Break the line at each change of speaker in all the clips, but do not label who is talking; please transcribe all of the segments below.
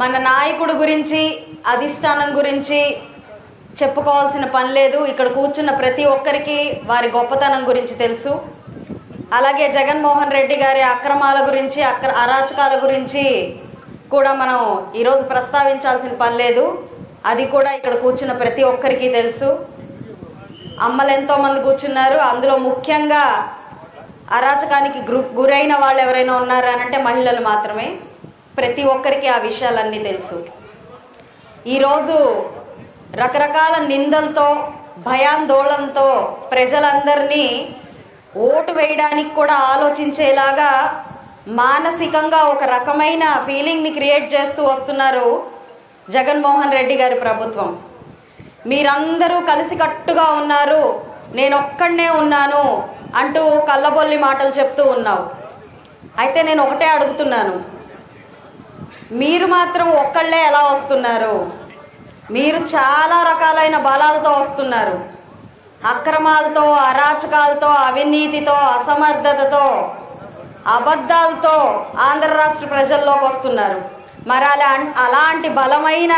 మన నాయకుడు గురించి అధిష్టానం గురించి చెప్పుకోవాల్సిన పని లేదు. ఇక్కడ కూర్చున్న ప్రతి ఒక్కరికి వారి గొప్పతనం గురించి తెలుసు. అలాగే జగన్మోహన్ రెడ్డి గారి అక్రమాల గురించి అక్ర అరాచకాల గురించి కూడా మనం ఈరోజు ప్రస్తావించాల్సిన పని లేదు. అది కూడా ఇక్కడ కూర్చున్న ప్రతి ఒక్కరికి తెలుసు. అమ్మలు ఎంతో మంది కూర్చున్నారు. అందులో ముఖ్యంగా అరాచకానికి గురైన వాళ్ళు ఎవరైనా ఉన్నారా అంటే మహిళలు మాత్రమే. ప్రతి ఒక్కరికి ఆ విషయాలన్నీ తెలుసు. ఈరోజు రకరకాల నిందలతో భయాందోళనతో ప్రజలందరినీ ఓటు వేయడానికి కూడా ఆలోచించేలాగా మానసికంగా ఒక రకమైన ఫీలింగ్ని క్రియేట్ చేస్తూ వస్తున్నారు జగన్మోహన్ రెడ్డి గారి ప్రభుత్వం. మీరందరూ కలిసికట్టుగా ఉన్నారు నేనొక్కడనే ఉన్నాను అంటూ కళ్ళబొల్లి మాటలు చెప్తూ ఉన్నావు. అయితే నేను ఒకటే అడుగుతున్నాను. మీరు మాత్రం ఒక్కళ్ళే ఎలా వస్తున్నారు? మీరు చాలా రకాలైన బలాలతో వస్తున్నారు. అక్రమాలతో అరాచకాలతో అవినీతితో అసమర్థతతో అబద్ధాలతో ఆంధ్ర రాష్ట్ర ప్రజల్లోకి వస్తున్నారు. మరి అలా అలాంటి బలమైన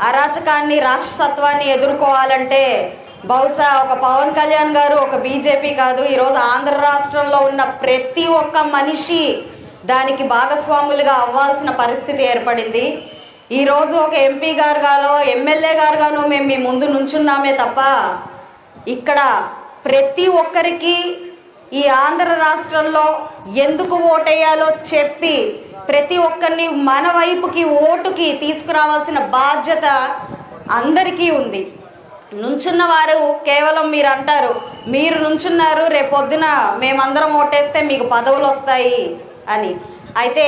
అరాచకాన్ని రాక్షసత్వాన్ని ఎదుర్కోవాలంటే బహుశా ఒక పవన్ కళ్యాణ్ గారు ఒక బీజేపీ కాదు ఈరోజు ఆంధ్ర రాష్ట్రంలో ఉన్న ప్రతి ఒక్క మనిషి దానికి భాగస్వాములుగా అవ్వాల్సిన పరిస్థితి ఏర్పడింది. ఈ రోజు ఒక ఎంపీ గారుగానో ఎమ్మెల్యే గారుగానో మేము మీ ముందు నుంచున్నామే తప్ప ఇక్కడ ప్రతి ఒక్కరికి ఈ ఆంధ్ర రాష్ట్రంలో ఎందుకు ఓటేయాలో చెప్పి ప్రతి ఒక్కరిని మన వైపుకి ఓటుకి తీసుకురావాల్సిన బాధ్యత అందరికీ ఉంది. నుంచున్న వారు కేవలం మీరు అంటారు మీరు నుంచున్నారు రేపొద్దున మేమందరం ఓటేస్తే మీకు పదవులు వస్తాయి అని. అయితే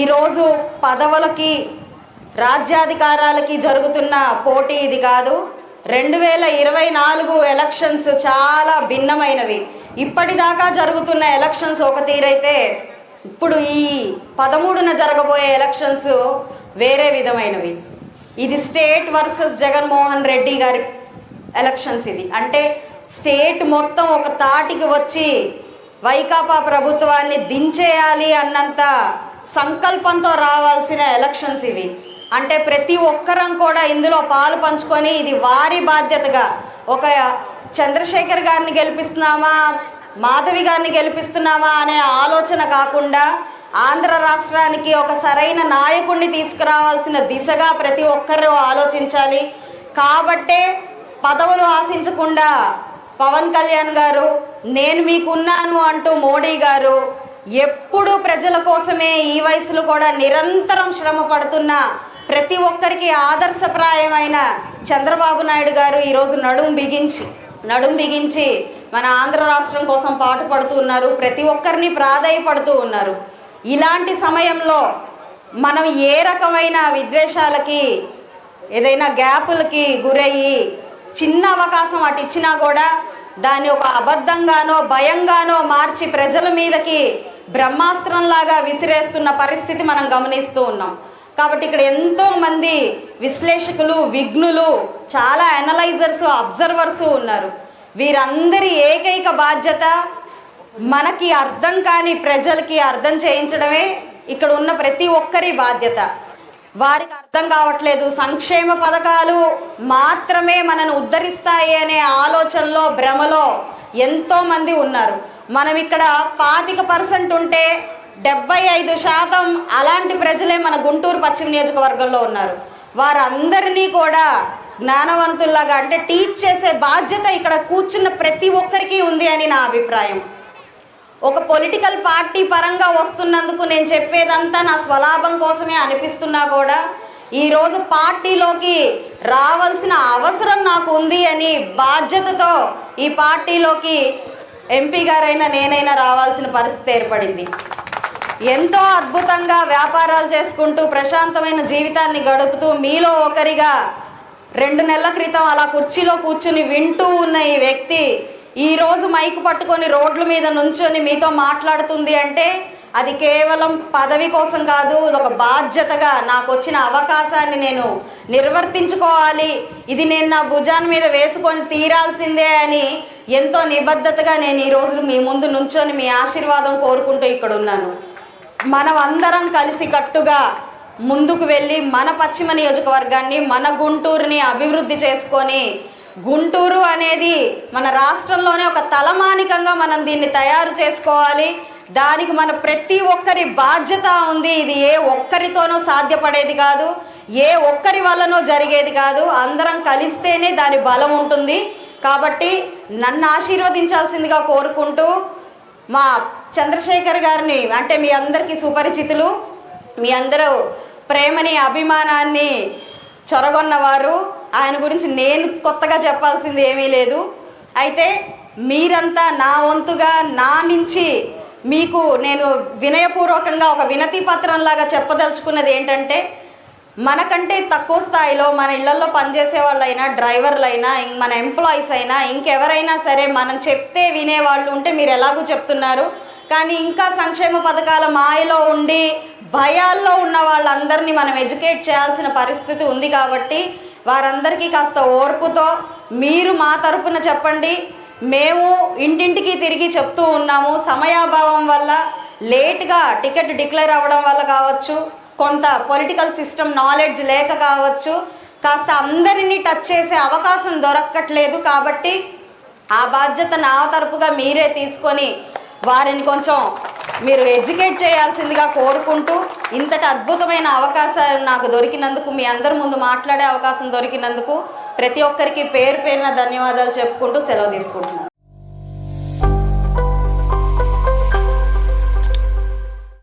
ఈరోజు పదవులకి రాజ్యాధికారాలకి జరుగుతున్న పోటీ ఇది కాదు. రెండు వేల ఇరవై నాలుగు ఎలక్షన్స్ చాలా భిన్నమైనవి. ఇప్పటిదాకా జరుగుతున్న ఎలక్షన్స్ ఒక తీరైతే ఇప్పుడు ఈ పదమూడున జరగబోయే ఎలక్షన్స్ వేరే విధమైనవి. ఇది స్టేట్ వర్సెస్ జగన్మోహన్ రెడ్డి గారి ఎలక్షన్స్ ఇది. అంటే స్టేట్ మొత్తం ఒక తాటికి వచ్చి వైకాపా ప్రభుత్వాన్ని దించేయాలి అన్నంత సంకల్పంతో రావాల్సిన ఎలక్షన్స్ ఇవి. అంటే ప్రతి ఒక్కరం కూడా ఇందులో పాలు పంచుకొని ఇది వారి బాధ్యతగా. ఒక చంద్రశేఖర్ గారిని గెలిపిస్తున్నామా? మాధవి గారిని గెలిపిస్తున్నామా అనే ఆలోచన కాకుండా ఆంధ్ర రాష్ట్రానికి ఒక సరైన నాయకుడిని తీసుకురావాల్సిన దిశగా ప్రతి ఒక్కరూ ఆలోచించాలి. కాబట్టే పదవులు ఆశించకుండా పవన్ కళ్యాణ్ గారు నేను మీకున్నాను అంటూ మోడీ గారు ఎప్పుడు ప్రజల కోసమే ఈ వయసులో కూడా నిరంతరం శ్రమ పడుతున్న ప్రతి ఒక్కరికి ఆదర్శప్రాయమైన చంద్రబాబు నాయుడు గారు ఈరోజు నడుం బిగించి నడుం బిగించి మన ఆంధ్ర రాష్ట్రం కోసం పాటుపడుతూ ఉన్నారు ప్రతి ఒక్కరిని ప్రాధాయపడుతూ ఉన్నారు. ఇలాంటి సమయంలో మనం ఏ రకమైన విద్వేషాలకి ఏదైనా గ్యాపులకి గురయ్యి చిన్న అవకాశం అటు ఇచ్చినా కూడా దాన్ని ఒక అబద్ధంగానో భయంగానో మార్చి ప్రజల మీదకి బ్రహ్మాస్త్రంలాగా విసిరేస్తున్న పరిస్థితి మనం గమనిస్తూ ఉన్నాం. కాబట్టి ఇక్కడ ఎంతో మంది విశ్లేషకులు విఘ్నులు చాలా అనలైజర్స్ అబ్జర్వర్స్ ఉన్నారు. వీరందరి ఏకైక బాధ్యత మనకి అర్థం కాని ప్రజలకి అర్థం చేయించడమే ఇక్కడ ఉన్న ప్రతి ఒక్కరి బాధ్యత. వారికి అర్థం కావట్లేదు. సంక్షేమ పథకాలు మాత్రమే మనను ఉద్ధరిస్తాయి అనే ఆలోచనలో భ్రమలో ఎంతో మంది ఉన్నారు. మనం ఇక్కడ పాతిక పర్సెంట్ ఉంటే డెబ్బై ఐదు శాతం అలాంటి ప్రజలే మన గుంటూరు పశ్చిమ నియోజకవర్గంలో ఉన్నారు. వారందరినీ కూడా జ్ఞానవంతుల్లాగా అంటే టీచ్ చేసే బాధ్యత ఇక్కడ కూర్చున్న ప్రతి ఒక్కరికి ఉంది అని నా అభిప్రాయం. ఒక పొలిటికల్ పార్టీ పరంగా వస్తున్నందుకు నేను చెప్పేదంతా నా స్వలాభం కోసమే అనిపిస్తున్నా కూడా ఈరోజు పార్టీలోకి రావాల్సిన అవసరం నాకు ఉంది అని బాధ్యతతో ఈ పార్టీలోకి ఎంపీ గారైనా నేనైనా రావాల్సిన పరిస్థితి ఏర్పడింది. ఎంతో అద్భుతంగా వ్యాపారాలు చేసుకుంటూ ప్రశాంతమైన జీవితాన్ని గడుపుతూ మీలో ఒకరిగా రెండు నెలల క్రితం అలా కుర్చీలో కూర్చుని వింటూ ఉన్న ఈ వ్యక్తి ఈ రోజు మైకు పట్టుకొని రోడ్ల మీద నుంచొని మీతో మాట్లాడుతుంది అంటే అది కేవలం పదవి కోసం కాదు ఇది ఒక బాధ్యతగా నాకు వచ్చిన అవకాశాన్ని నేను నిర్వర్తించుకోవాలి. ఇది నేను నా భుజాన్ మీద వేసుకొని తీరాల్సిందే అని ఎంతో నిబద్ధతగా నేను ఈ రోజు మీ ముందు నుంచొని మీ ఆశీర్వాదం కోరుకుంటూ ఇక్కడ ఉన్నాను మనం అందరం కలిసి కట్టుగా ముందుకు వెళ్ళి మన పశ్చిమ నియోజకవర్గాన్ని మన గుంటూరుని అభివృద్ధి చేసుకొని గుంటూరు అనేది మన రాష్ట్రంలోనే ఒక తలమానికంగా మనం దీన్ని తయారు చేసుకోవాలి. దానికి మన ప్రతి ఒక్కరి బాధ్యత ఉంది. ఇది ఏ ఒక్కరితోనో సాధ్యపడేది కాదు. ఏ ఒక్కరి వల్లనో జరిగేది కాదు. అందరం కలిస్తేనే దాని బలం ఉంటుంది. కాబట్టి నన్ను ఆశీర్వదించాల్సిందిగా కోరుకుంటూ మా చంద్రశేఖర్ గారిని అంటే మీ అందరికీ సుపరిచితులు మీ అందరూ ప్రేమని అభిమానాన్ని చొరగొన్నవారు. ఆయన గురించి నేను కొత్తగా చెప్పాల్సింది ఏమీ లేదు. అయితే మీరంతా నా వంతుగా నా నుంచి మీకు నేను వినయపూర్వకంగా ఒక వినతి పత్రంలాగా చెప్పదలుచుకున్నది ఏంటంటే మనకంటే తక్కువ స్థాయిలో మన ఇళ్ళలో పనిచేసే వాళ్ళైనా డ్రైవర్లైనా మన ఎంప్లాయీస్ అయినా ఇంకెవరైనా సరే మనం చెప్తే వినేవాళ్ళు ఉంటే మీరు ఎలాగూ చెప్తున్నారు. కానీ ఇంకా సంక్షేమ పథకాల మాయలో ఉండి భయాల్లో ఉన్న వాళ్ళందరినీ మనం ఎడ్యుకేట్ చేయాల్సిన పరిస్థితి ఉంది కాబట్టి వారందరికీ కాస్త ఓర్పుతో మీరు మా తరపున చెప్పండి. మేము ఇంటింటికి తిరిగి చెప్తూ ఉన్నాము. సమయాభావం వల్ల లేట్గా టికెట్ డిక్లేర్ అవ్వడం వల్ల కావచ్చు కొంత పొలిటికల్ సిస్టమ్ నాలెడ్జ్ లేక కావచ్చు కాస్త అందరినీ టచ్ చేసే అవకాశం దొరకట్లేదు కాబట్టి ఆ బాధ్యత నా తరపుగా మీరే తీసుకొని వారిని కొంచెం మీరు ఎడ్యుకేట్ చేయాల్సిందిగా కోరుకుంటూ ఇంతటి అద్భుతమైన అవకాశాలు నాకు దొరికినందుకు మీ అందరి ముందు మాట్లాడే అవకాశం దొరికినందుకు ప్రతి ఒక్కరికి పేరు పేరున ధన్యవాదాలు చెప్పుకుంటూ సెలవు తీసుకుంటున్నాను.